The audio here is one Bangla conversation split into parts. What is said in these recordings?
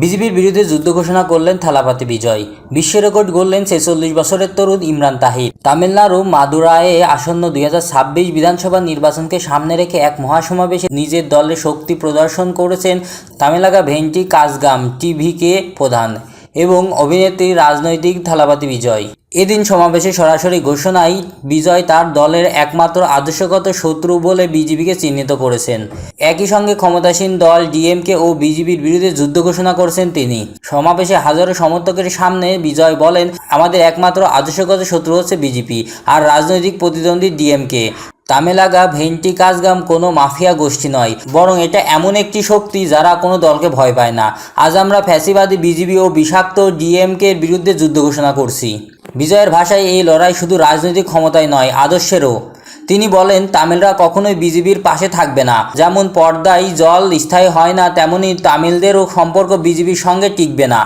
বিজেপির বিরুদ্ধে যুদ্ধ ঘোষণা করলেন থালাপাতি বিজয়। বিশ্ব রেকর্ড গড়লেন ছেচল্লিশ বছরের তরুণ ইমরান তাহির। তামিলনাড়ু মাদুরায়ে আসন্ন দুই হাজার ছাব্বিশ বিধানসভা নির্বাচনকে সামনে রেখে এক মহাসমাবেশে নিজের দলের শক্তি প্রদর্শন করেছেন তামিলাগা ভেন্টি কাজগাম টিভিকে প্রধান এবং অভিনেত্রী রাজনৈতিক থালাপাতি বিজয়। এদিন সমাবেশে সরাসরি ঘোষণায় বিজয় তার দলের একমাত্র আদর্শগত শত্রু বলে বিজেপিকে চিহ্নিত করেছেন। একই সঙ্গে ক্ষমতাসীন দল ডিএমকে ও বিজেপির বিরুদ্ধে যুদ্ধ ঘোষণা করেছেন তিনি। সমাবেশে হাজারো সমর্থকের সামনে বিজয় বলেন, আমাদের একমাত্র আদর্শগত শত্রু হচ্ছে বিজেপি আর রাজনৈতিক প্রতিদ্বন্দ্বী ডিএমকে। তামেলাগা, ভেন্টি, কাজগাম কোনো মাফিয়া গোষ্ঠী নয়, বরং এটা এমন একটি শক্তি যারা কোনো দলকে ভয় পায় না। আজ আমরা ফ্যাসিবাদী বিজেপি ও বিষাক্ত ডিএমকে বিরুদ্ধে যুদ্ধ ঘোষণা করছি। বিজয়ের ভাষায় এই লড়াই শুধু রাজনৈতিক ক্ষমতায় নয়, আদর্শেরও। তিনি বলেন, তামিলরা কখনোই বিজেপির পাশে থাকবে না। যেমন পর্দায় জল স্থায়ী হয় না, তেমনি তামিলদেরও সম্পর্ক বিজেপির সঙ্গে টিকবে না।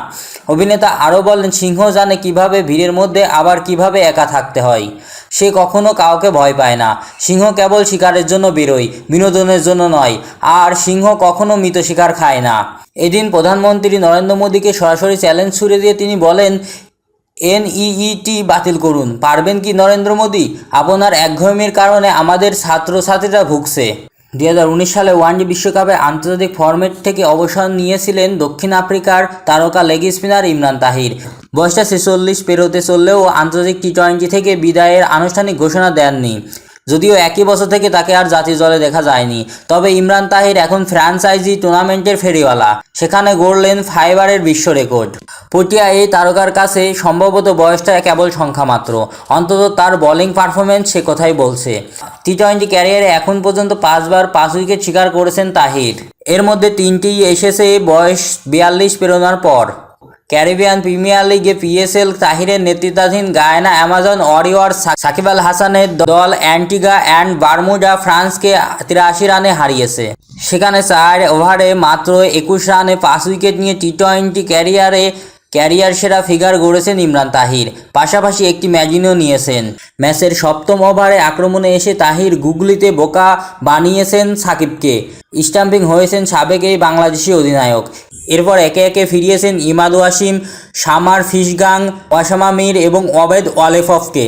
অভিনেতা আরও বলেন, সিংহ জানে কীভাবে ভিড়ের মধ্যে আবার কীভাবে একা থাকতে হয়। সে কখনো কাউকে ভয় পায় না। সিংহ কেবল শিকারের জন্য বেরোয়, বিনোদনের জন্য নয়, আর সিংহ কখনো মৃত শিকার খায় না। এদিন প্রধানমন্ত্রী নরেন্দ্র মোদীকে সরাসরি চ্যালেঞ্জ ছুড়ে দিয়ে তিনি বলেন এনইইটি বাতিল করুন। পারবেন কি নরেন্দ্র মোদী? আপনার একঘেয়েমির কারণে আমাদের ছাত্রছাত্রীরা ভুগছে। দু হাজার উনিশ সালে ওয়ানডে বিশ্বকাপে আন্তর্জাতিক ফরম্যাট থেকে অবসর নিয়েছিলেন দক্ষিণ আফ্রিকার তারকা লেগ স্পিনার ইমরান তাহির। বয়সটা ছেচল্লিশ, পেরোতে চললেও আন্তর্জাতিক টি টোয়েন্টি থেকে বিদায়ের আনুষ্ঠানিক ঘোষণা দেননি। যদিও একই বছর থেকে তাকে আর জাতীয় দলে দেখা যায়নি। তবে ইমরান তাহির এখন ফ্র্যাঞ্চাইজি টুর্নামেন্টের ফেরিওয়ালা। সেখানে গড়লেন ফাইবারের বিশ্ব রেকর্ড। পটিয়া এই তারকার কাছে সম্ভবত বয়সটা কেবল সংখ্যা মাত্র। অন্তত তার বোলিং পারফরমেন্স সে কথাই বলছে। টি টোয়েন্টি ক্যারিয়ারে এখন পর্যন্ত পাঁচবার পাঁচ উইকেট শিকার করেছেন তাহির। এর মধ্যে তিনটি এসেছে বয়স বিয়াল্লিশ পেরোনোর পর। ক্যারিবিয়ান প্রিমিয়ার লিগে পিএসএল তাহিরের নেতৃত্বাধীন Guyana Amazon Warrior Shakib Al হাসানের দল অ্যান্টিগা অ্যান্ড বারমুডা ফ্রান্সকে তিরাশি রানে হারিয়েছে। সেখানে চার ওভারে মাত্র একুশ রানে পাঁচ উইকেট নিয়ে টি টোয়েন্টি ক্যারিয়ারে ক্যারিয়ার সেরা ফিগার গড়েছেন ইমরান তাহির। পাশাপাশি একটি ম্যাজিনও নিয়েছেন। ম্যাচের সপ্তম ওভারে আক্রমণে এসে তাহির গুগলিতে বোকা বানিয়েছেন সাকিবকে। স্টাম্পিং হয়েছেন সাবেক এই বাংলাদেশি অধিনায়ক। এরপর একে একে ফিরিয়েছেন ইমাদু ওয়াসিম সামার ফিশগাং ওয়াসামা মির এবং অবেদ ওয়ালেফফকে।